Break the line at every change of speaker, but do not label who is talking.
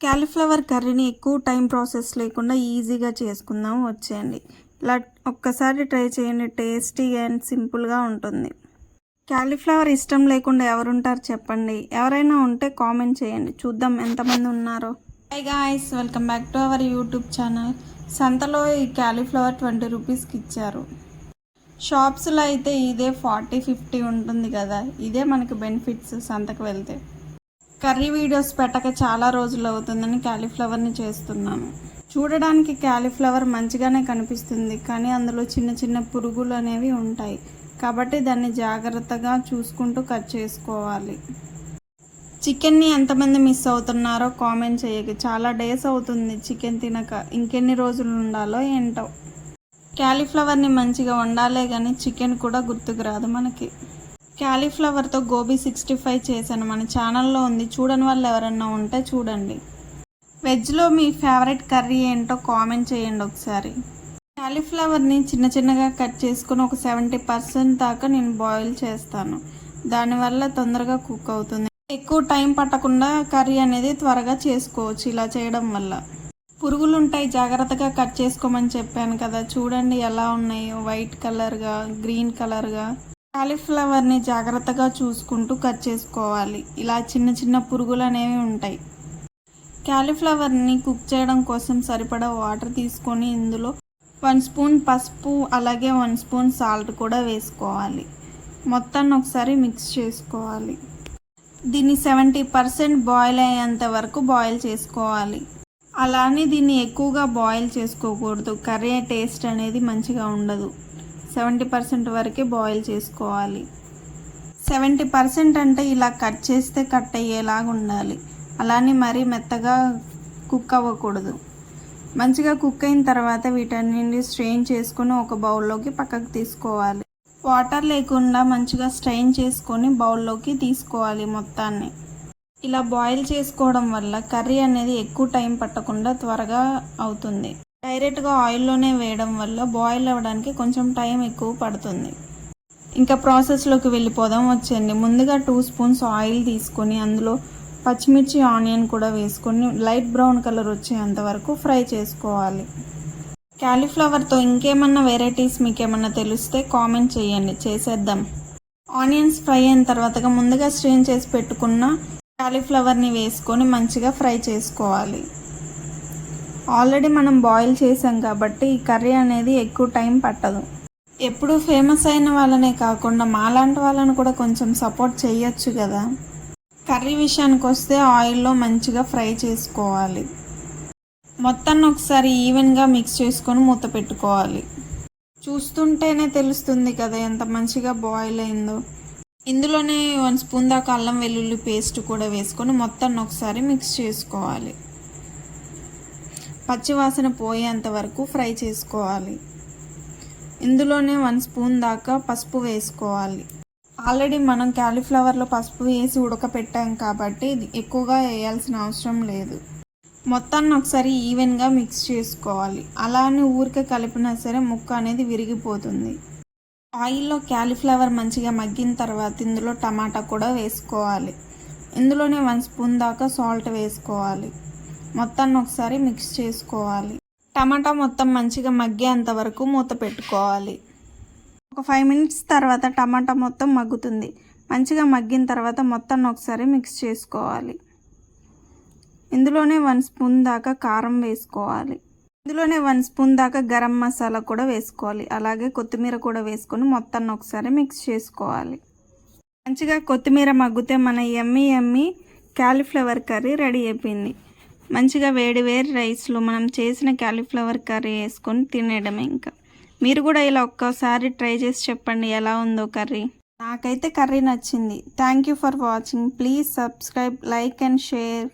Cauliflower కర్రీని ఎక్కువ time process లేకుండా ఈజీగా చేసుకుందాం వచ్చేయండి. ఇలా ఒక్కసారి ట్రై చేయండి. టేస్టీ అండ్ సింపుల్గా ఉంటుంది. క్యాలీఫ్లవర్ ఇష్టం లేకుండా ఎవరుంటారు చెప్పండి. ఎవరైనా ఉంటే కామెంట్ చేయండి. చూద్దాం ఎంతమంది ఉన్నారో. Hi guys welcome back to our YouTube channel సంతలో ఈ క్యాలీఫ్లవర్ ట్వంటీ రూపీస్కి ఇచ్చారు. షాప్స్లో అయితే ఇదే ఫార్టీ ఫిఫ్టీ ఉంటుంది కదా. ఇదే మనకి బెనిఫిట్స్ సంతకు వెళ్తే. కర్రీ వీడియోస్ పెట్టక చాలా రోజులు అవుతుందని క్యాలీఫ్లవర్ని చేస్తున్నాను. చూడడానికి క్యాలీఫ్లవర్ మంచిగానే కనిపిస్తుంది కానీ అందులో చిన్న చిన్న పురుగులు అనేవి ఉంటాయి. కాబట్టి దాన్ని జాగ్రత్తగా చూసుకుంటూ కట్ చేసుకోవాలి. చికెన్ని ఎంతమంది మిస్ అవుతున్నారో కామెంట్ చేయక. చాలా డేస్ అవుతుంది చికెన్ తినక. ఇంకెన్ని రోజులు ఉండాలో ఏంటో. క్యాలీఫ్లవర్ని మంచిగా వండాలే కానీ చికెన్ కూడా గుర్తుకు రాదు మనకి. క్యాలీఫ్లవర్తో గోబీ సిక్స్టీ ఫైవ్ చేశాను. మన ఛానల్లో ఉంది. చూడని వాళ్ళు ఎవరన్నా ఉంటే చూడండి. వెజ్లో మీ ఫేవరెట్ కర్రీ ఏంటో కామెంట్ చేయండి ఒకసారి. క్యాలీఫ్లవర్ని చిన్న చిన్నగా కట్ చేసుకుని ఒక సెవెంటీ పర్సెంట్ దాకా నేను బాయిల్ చేస్తాను. దానివల్ల తొందరగా కుక్ అవుతుంది. ఎక్కువ టైం పట్టకుండా కర్రీ అనేది త్వరగా చేసుకోవచ్చు ఇలా చేయడం వల్ల. పురుగులు ఉంటాయి జాగ్రత్తగా కట్ చేసుకోమని చెప్పాను కదా. చూడండి ఎలా ఉన్నాయో. వైట్ కలర్గా గ్రీన్ కలర్గా. కాలీఫ్లవర్ని జాగ్రత్తగా చూసుకుంటూ కట్ చేసుకోవాలి. ఇలా చిన్న చిన్న పురుగులు అనేవి ఉంటాయి. క్యాలీఫ్లవర్ని కుక్ చేయడం కోసం సరిపడా వాటర్ తీసుకొని ఇందులో వన్ స్పూన్ పసుపు అలాగే వన్ స్పూన్ సాల్ట్ కూడా వేసుకోవాలి. మొత్తాన్ని ఒకసారి మిక్స్ చేసుకోవాలి. దీన్ని సెవెంటీ పర్సెంట్ బాయిల్ అయ్యేంత వరకు బాయిల్ చేసుకోవాలి. అలానే దీన్ని ఎక్కువగా బాయిల్ చేసుకోకూడదు. కర్రీ టేస్ట్ అనేది మంచిగా ఉండదు. సెవెంటీ పర్సెంట్ వరకే బాయిల్ చేసుకోవాలి. సెవెంటీ పర్సెంట్ అంటే ఇలా కట్ చేస్తే కట్ అయ్యేలాగా ఉండాలి. అలానే మరీ మెత్తగా కుక్ అవ్వకూడదు. మంచిగా కుక్ అయిన తర్వాత వీటన్నింటి స్ట్రెయిన్ చేసుకొని ఒక బౌల్లోకి పక్కకు తీసుకోవాలి. వాటర్ లేకుండా మంచిగా స్ట్రెయిన్ చేసుకొని బౌల్లోకి తీసుకోవాలి మొత్తాన్ని. ఇలా బాయిల్ చేసుకోవడం వల్ల కర్రీ అనేది ఎక్కువ టైం పట్టకుండా త్వరగా అవుతుంది. డైరెక్ట్గా ఆయిల్లోనే వేయడం వల్ల బాయిల్ అవ్వడానికి కొంచెం టైం ఎక్కువ పడుతుంది. ఇంకా ప్రాసెస్లోకి వెళ్ళిపోదాం వచ్చేయండి. ముందుగా టూ స్పూన్స్ ఆయిల్ తీసుకొని అందులో పచ్చిమిర్చి ఆనియన్ కూడా వేసుకొని లైట్ బ్రౌన్ కలర్ వచ్చేంత వరకు ఫ్రై చేసుకోవాలి. క్యాలీఫ్లవర్తో ఇంకేమన్నా వెరైటీస్ మీకు ఏమన్నా తెలిస్తే కామెంట్ చేయండి. చేసేద్దాం. ఆనియన్స్ ఫ్రై అయిన తర్వాత ముందుగా స్ట్రెయిన్ చేసి పెట్టుకున్న క్యాలీఫ్లవర్ని వేసుకొని మంచిగా ఫ్రై చేసుకోవాలి. ఆల్రెడీ మనం బాయిల్ చేసాం కాబట్టి ఈ కర్రీ అనేది ఎక్కువ టైం పట్టదు. ఎప్పుడు ఫేమస్ అయిన వాళ్ళనే కాకుండా మాలాంటి వాళ్ళని కూడా కొంచెం సపోర్ట్ చేయొచ్చు కదా. కర్రీ విషయానికి వస్తే ఆయిల్లో మంచిగా ఫ్రై చేసుకోవాలి. మొత్తాన్ని ఒకసారి ఈవెన్గా మిక్స్ చేసుకొని మూత పెట్టుకోవాలి. చూస్తుంటేనే తెలుస్తుంది కదా ఎంత మంచిగా బాయిల్ అయిందో. ఇందులోనే వన్ స్పూన్ దాకా అల్లం వెల్లుల్లి పేస్ట్ కూడా వేసుకొని మొత్తాన్ని ఒకసారి మిక్స్ చేసుకోవాలి. పచ్చివాసన పోయేంత వరకు ఫ్రై చేసుకోవాలి. ఇందులోనే వన్ స్పూన్ దాకా పసుపు వేసుకోవాలి. ఆల్రెడీ మనం క్యాలీఫ్లవర్లో పసుపు వేసి ఉడకపెట్టాం కాబట్టి ఎక్కువగా వేయాల్సిన అవసరం లేదు. మొత్తాన్ని ఒకసారి ఈవెన్గా మిక్స్ చేసుకోవాలి. అలానే ఊరికే కలిపినా సరే ముక్క అనేది విరిగిపోతుంది. ఆయిల్లో క్యాలీఫ్లవర్ మంచిగా మగ్గిన తర్వాత ఇందులో టమాటా కూడా వేసుకోవాలి. ఇందులోనే వన్ స్పూన్ దాకా సాల్ట్ వేసుకోవాలి. మొత్తాన్ని ఒకసారి మిక్స్ చేసుకోవాలి. టమాటా మొత్తం మంచిగా మగ్గేంత వరకు మూత పెట్టుకోవాలి. ఒక ఫైవ్ మినిట్స్ తర్వాత టమాటా మొత్తం మగ్గుతుంది. మంచిగా మగ్గిన తర్వాత మొత్తాన్ని ఒకసారి మిక్స్ చేసుకోవాలి. ఇందులోనే వన్ స్పూన్ దాకా కారం వేసుకోవాలి. ఇందులోనే వన్ స్పూన్ దాకా గరం మసాలా కూడా వేసుకోవాలి. అలాగే కొత్తిమీర కూడా వేసుకొని మొత్తాన్ని ఒకసారి మిక్స్ చేసుకోవాలి. మంచిగా కొత్తిమీర మగ్గితే మన ఎమ్మి ఎమ్మి క్యాలీఫ్లవర్ కర్రీ రెడీ అయిపోయింది. మంచిగా వేడి వేడి రైస్లో మనం చేసిన క్యాలీఫ్లవర్ కర్రీ వేసుకొని తినేయడమే ఇంకా. మీరు కూడా ఇలా ఒక్కసారి ట్రై చేసి చెప్పండి ఎలా ఉందో కర్రీ. నాకైతే కర్రీ నచ్చింది. Thank you for watching please subscribe like and share